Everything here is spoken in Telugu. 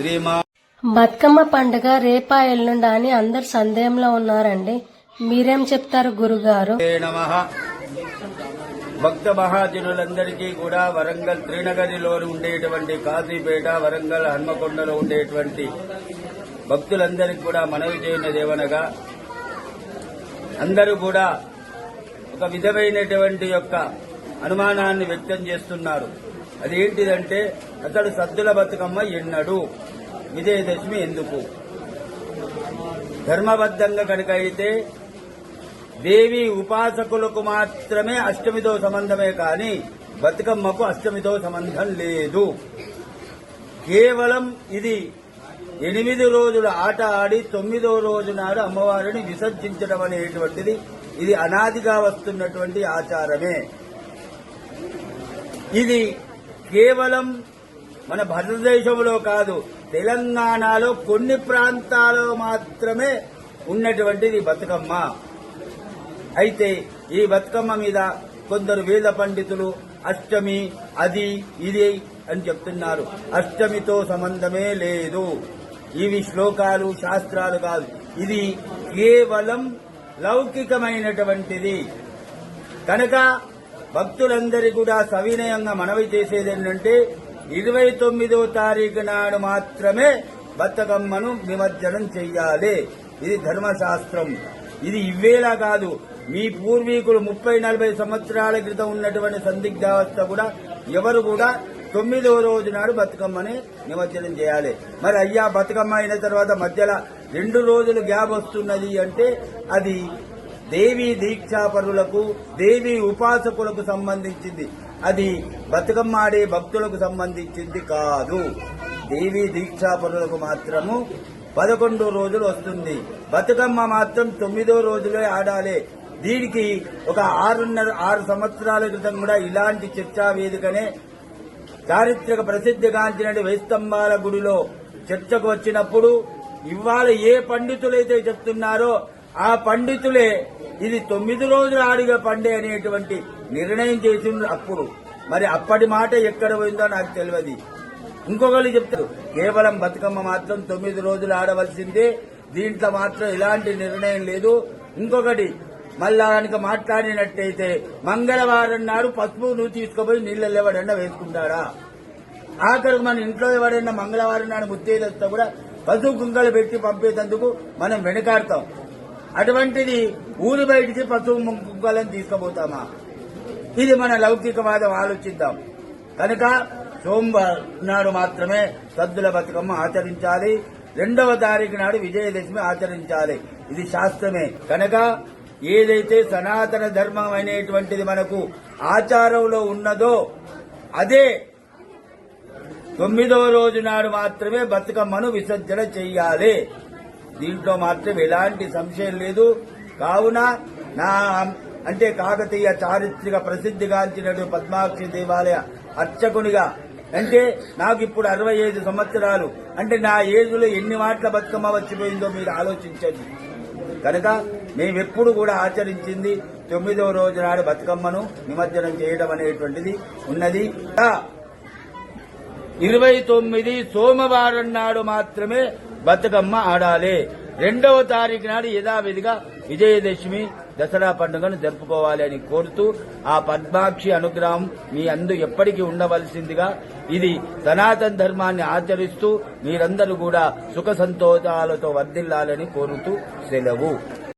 శ్రీమా బతుకమ్మ పండుగ రేపా ఎల్లుండా అని అందరు సందేహంలో ఉన్నారండి. మీరేం చెప్తారు గురుగారు? భక్త మహాజనులందరికీ కూడా వరంగల్ త్రినగరిలో ఉండేటువంటి కాశీపేట వరంగల్ హన్మకొండలో ఉండేటువంటి భక్తులందరికీ కూడా మనవి చేయనదేవనగా అందరూ కూడా ఒక విధమైనటువంటి యొక్క అనుమానాన్ని వ్యక్తం చేస్తున్నారు. అదేంటిదంటే అతడు సద్దుల బతుకమ్మ ఎన్నడు విజయదశమి ఎందుకు? ధర్మబద్ధంగా కనుక అయితే దేవి ఉపాసకులకు మాత్రమే అష్టమితో సంబంధమే కాని బతుకమ్మకు అష్టమితో సంబంధం లేదు. కేవలం ఇది ఎనిమిది రోజుల ఆట ఆడి తొమ్మిదో రోజు నాడు అమ్మవారిని విసర్జించడం అనేటువంటిది ఇది అనాదిగా వస్తున్నటువంటి ఆచారమే. ఇది కేవలం మన భారతదేశంలో కాదు తెలంగాణలో కొన్ని ప్రాంతాల్లో మాత్రమే ఉన్నటువంటిది బతుకమ్మ. అయితే ఈ బతుకమ్మ మీద కొందరు వేద పండితులు అష్టమి అది ఇది అని చెప్తున్నారు. అష్టమితో సంబంధమే లేదు. ఇవి శ్లోకాలు శాస్త్రాలు కాదు. ఇది కేవలం లౌకికమైనటువంటిది. కనుక భక్తులందరి కూడా సవినయంగా మనవి చేసేది ఏంటంటే ఇరవై తొమ్మిదో తారీఖు నాడు మాత్రమే బతుకమ్మను నిమజ్జనం చెయ్యాలి. ఇది ధర్మశాస్త్రం. ఇది ఇవ్వేలా కాదు. మీ పూర్వీకులు ముప్పై నలభై సంవత్సరాల క్రితం ఉన్నటువంటి సందిగ్ధావస్థ కూడా ఎవరు కూడా తొమ్మిదో రోజు నాడు బతుకమ్మని నిమజ్జనం చేయాలి. మరి అయ్యా బతుకమ్మ అయిన తర్వాత మధ్యలో రెండు రోజులు గ్యాప్ వస్తున్నది అంటే అది దేవీ దీక్షాపరులకు దేవీ ఉపాసకులకు సంబంధించింది. అది బతుకమ్మ ఆడే భక్తులకు సంబంధించింది కాదు. దేవీ దీక్షాపరులకు మాత్రము పదకొండు రోజులు వస్తుంది. బతుకమ్మ మాత్రం తొమ్మిదో రోజులే ఆడాలి. దీనికి ఒక ఆరున్నర ఆరు సంవత్సరాల క్రితం కూడా ఇలాంటి చర్చా వేదికనే చారిత్రక ప్రసిద్ధిగాంచిన వేస్తంబాల గుడిలో చర్చకు వచ్చినప్పుడు ఇవాళ ఏ పండితులైతే చెప్తున్నారో ఆ పండితులే ఇది తొమ్మిది రోజులు ఆడిగా పండే అనేటువంటి నిర్ణయం చేసింది అప్పుడు. మరి అప్పటి మాట ఎక్కడ పోయిందో నాకు తెలియదు ఇంకొకళ్ళు చెప్తారు కేవలం బతుకమ్మ మాత్రం తొమ్మిది రోజులు ఆడవలసిందే దీంట్లో మాత్రం ఎలాంటి నిర్ణయం లేదు. ఇంకొకటి మళ్ళా కనుక మాట్లాడినట్టయితే మంగళవారం నాడు పసుపు నువ్వు తీసుకుపోయి నీళ్ళల్లో ఎవడన్నా వేసుకుంటాడా? ఆఖరికి మన ఇంట్లో ఎవడన్నా మంగళవారం నాడు ముత్తేది వస్తే కూడా పసుపు కుంకలు పెట్టి పంపేటందుకు మనం వెనకాడతాం. అటువంటిది ఊరి బయటికి పశువు కుంకాలను తీసుకుపోతామా? ఇది మన లౌకికవాదం ఆలోచిద్దాం. కనుక సోమవారం నాడు మాత్రమే సద్దుల బతుకమ్మ ఆచరించాలి. రెండవ తారీఖు నాడు విజయదశమి ఆచరించాలి. ఇది శాస్త్రమే. కనుక ఏదైతే సనాతన ధర్మం అనేటువంటిది మనకు ఆచారంలో ఉన్నదో అదే తొమ్మిదవ రోజు నాడు మాత్రమే బతుకమ్మను విసర్జన చెయ్యాలి దీంట్లో మాత్రం ఎలాంటి సంశయం లేదు. కావున నా అంటే కాకతీయ చారిత్రక ప్రసిద్ధిగాంచినటువంటి పద్మాక్షి దేవాలయ అర్చకునిగా అంటే నాకు ఇప్పుడు అరవై ఐదు సంవత్సరాలు. అంటే నా ఏజ్లో ఎన్ని మాటల బతుకమ్మ వచ్చిపోయిందో మీరు ఆలోచించండి. కనుక మేమెప్పుడు కూడా ఆచరించింది తొమ్మిదవ రోజు నాడు బతుకమ్మను నిమజ్జనం చేయడం అనేటువంటిది ఉన్నది. ఇరవై తొమ్మిది సోమవారం నాడు మాత్రమే బతుకమ్మ ఆడాలి. రెండవ తారీఖు నాడు యథావిధిగా విజయదశమి దసరా పండుగను జరుపుకోవాలి అని కోరుతూ ఆ పద్మాక్షి అనుగ్రహం మీ అందు ఎప్పటికీ ఉండవలసిందిగా ఇది సనాతన ధర్మాన్ని ఆచరిస్తూ మీరందరూ కూడా సుఖ సంతోషాలతో వర్ధిల్లాలని కోరుతూ సెలవు.